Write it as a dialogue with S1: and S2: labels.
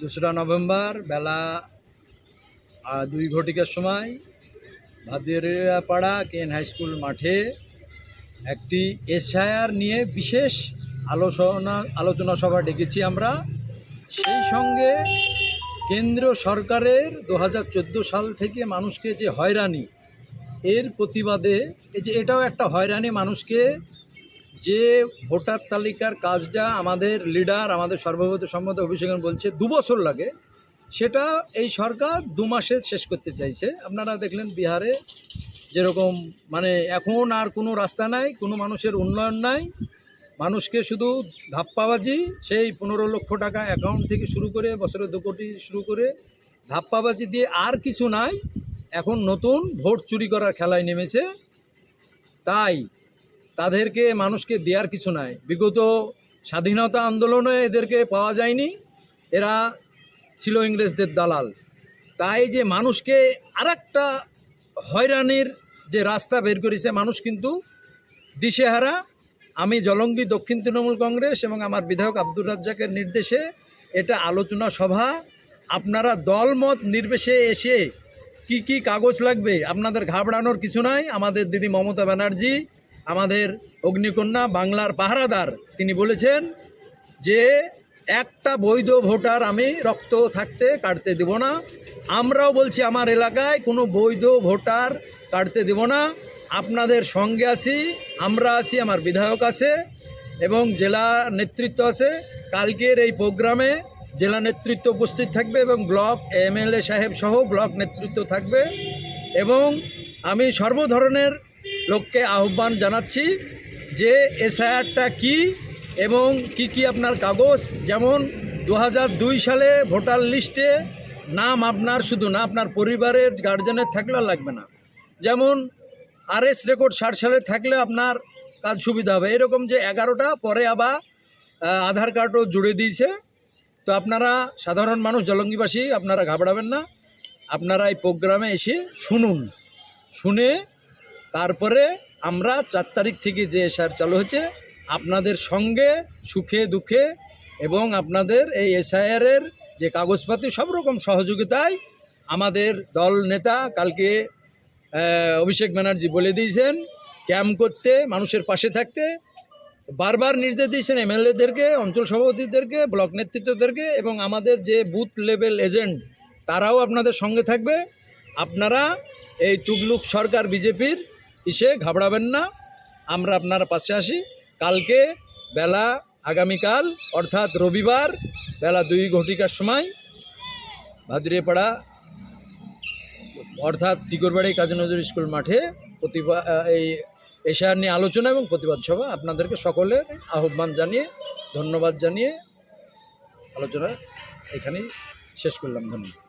S1: দোসরা নভেম্বর বেলা দুই ঘটিকার সময় ভাদিয়াপাড়া কেন হাই স্কুল মাঠে একটি এসআইআর নিয়ে বিশেষ আলোচনা আলোচনা সভা ডেকেছি আমরা। সেই সঙ্গে কেন্দ্র সরকারের দু হাজার চোদ্দ সাল থেকে মানুষকে যে হয়রানি, এর প্রতিবাদে, এই যে এটাও একটা হয়রানি মানুষকে যে ভোটার তালিকার কাজটা আমাদের লিডার, আমাদের সর্বভৌত সম্মত অভিষেকন বলছে, দু বছর লাগে। সেটা এই সরকার দু মাসে শেষ করতে চাইছে। আপনারা দেখলেন বিহারে যেরকম মানে এখন আর কোনো রাস্তা নাই, কোনো মানুষের উন্নয়ন নাই। মানুষকে শুধু ধাপ্পাবাজি, সেই পনেরো লক্ষ টাকা অ্যাকাউন্ট থেকে শুরু করে, বছরে দু কোটি শুরু করে ধাপ্পাবাজি দিয়ে আর কিছু নাই। এখন নতুন ভোট চুরি করার খেলায় নেমেছে। তাই তাদেরকে, মানুষকে দেওয়ার কিছু নাই। বিগত স্বাধীনতা আন্দোলনে এদেরকে পাওয়া যায়নি। এরা ছিল ইংরেজদের দালাল। তাই যে মানুষকে আরেকটা হয়রানির যে রাস্তা বের করেছে মানুষ কিন্তু দিশেহারা। আমি জলঙ্গি দক্ষিণ তৃণমূল কংগ্রেস এবং আমার বিধায়ক আব্দুর রাজ্জাকের নির্দেশে এটা আলোচনা সভা। আপনারা দলমত নির্বেশে এসে কি কি কাগজ লাগবে আপনাদের ঘাবড়ানোর কিছু নাই। আমাদের দিদি মমতা ব্যানার্জি আমাদের অগ্নিকন্যা বাংলার পাহারাদার, তিনি বলেছেন যে, একটা বৈধ ভোটার আমি রক্ত থাকতে কাটতে দেব না। আমরাও বলছি আমার এলাকায় কোনো বৈধ ভোটার কাটতে দেব না। আপনাদের সঙ্গে আছি, আমরা আছি, আমার বিধায়ক আছে এবং জেলা নেতৃত্ব আছে। কালকের এই প্রোগ্রামে জেলা নেতৃত্ব উপস্থিত থাকবে এবং ব্লক এমএলএ সাহেব সহ ব্লক নেতৃত্ব থাকবে এবং আমি সর্বধরনের লোককে আহ্বান জানাচ্ছি যে এসআইআরটা কি এবং কি কি আপনার কাগজ? যেমন দু হাজার দুই সালে ভোটার লিস্টে নাম আপনার শুধু না, আপনার পরিবারের গার্জেনের থাকলে লাগবে না। যেমন আরএস রেকর্ড ষাট সালে থাকলে আপনার কাজ সুবিধা হবে। এরকম যে এগারোটা, পরে আবার আধার কার্ডও জুড়ে দিয়েছে। তো আপনারা সাধারণ মানুষ, জলঙ্গিবাসী, আপনারা ঘাবড়াবেন না। আপনারা এই প্রোগ্রামে এসে শুনুন। শুনে তারপরে আমরা চার তারিখ থেকে যে এসআর চালু হয়েছে আপনাদের সঙ্গে সুখে দুঃখে এবং আপনাদের এই এসআইআরের যে কাগজপাতি সব রকম সহযোগিতায় আমাদের দল নেতা কালকে অভিষেক ব্যানার্জি বলে দিয়েছেন, ক্যাম্প করতে, মানুষের পাশে থাকতে, বারবার নির্দেশ দিয়েছেন এমএলএদেরকে, অঞ্চল সভাপতিদেরকে, ব্লক নেতৃত্বদেরকে এবং আমাদের যে বুথ লেভেল এজেন্ট, তারাও আপনাদের সঙ্গে থাকবে। আপনারা এই টুকলুক সরকার বিজেপির ইসে ঘাবড়াবেন না। আমরা আপনার পাশে আসি। কালকে বেলা আগামীকাল, অর্থাৎ রবিবার, বেলা দুই ঘটিকার সময় ভাদুরিয়াপাড়া, অর্থাৎ টিকরবাড়ি কাজী নজরুল স্কুল মাঠে প্রতিবাদ এই এশার নিয়ে আলোচনা এবং প্রতিবাদ সভা আপনাদেরকে সকলের আহ্বান জানিয়ে, ধন্যবাদ জানিয়ে আলোচনা এখানেই শেষ করলাম। ধন্যবাদ।